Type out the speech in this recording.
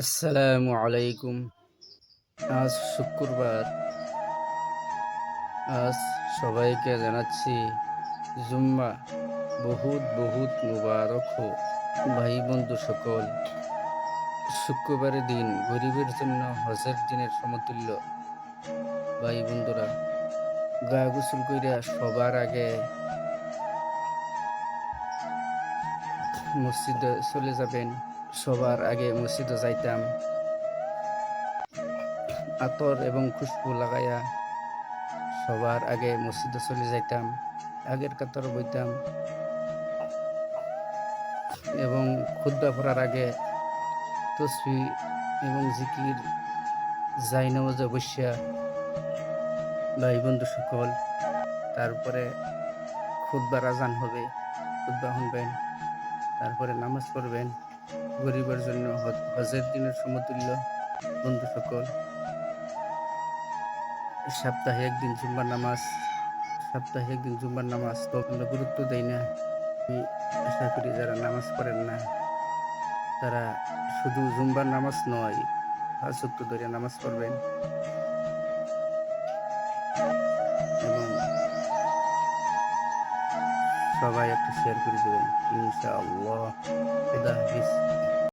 আসসালামু আলাইকুম। আজ শুক্রবার। আজ সবাইকে জানাচ্ছি জুম্মা। বহুত বহুত মুবারক হোক ভাই বন্ধু সকল। শুক্রবারের দিন গরিবের জন্য হজের দিনের সমতুল্য। ভাই বন্ধুরা গা গোসল কইরা সবার আগে মসজিদে চলে যাবেন। সবার আগে মসজিদে যাইতাম। আতর এবং খুশবু লাগাইয়া সবার আগে মসজিদে চলে যাইতাম। আগের কাতর বইতাম। এবং খুদ্া পড়ার আগে তসবি এবং জিকির, যাই নামাজে বসিয়া ভাই বন্ধু সকল। তারপরে খুদ্বার আজান হবে, খুদ্া শুনবেন তারপরে নামাজ পড়বেন। গরিবের জন্য হজ- হজের দিনের সমতুল্য বন্ধু সকল। সপ্তাহে একদিন জুম্বার নামাজ, সপ্তাহে একদিন জুম্বার নামাজ তো আমরা গুরুত্ব দেই না। আমি আশা করি যারা নামাজ পড়েন না, তারা শুধু জুম্বার নামাজ নয় ফাঁসক্ত ধরে নামাজ পড়বেন। সবাই একটু শেয়ার করে দেবেন। ইনশাআল্লাহ। খুদা হাফিজ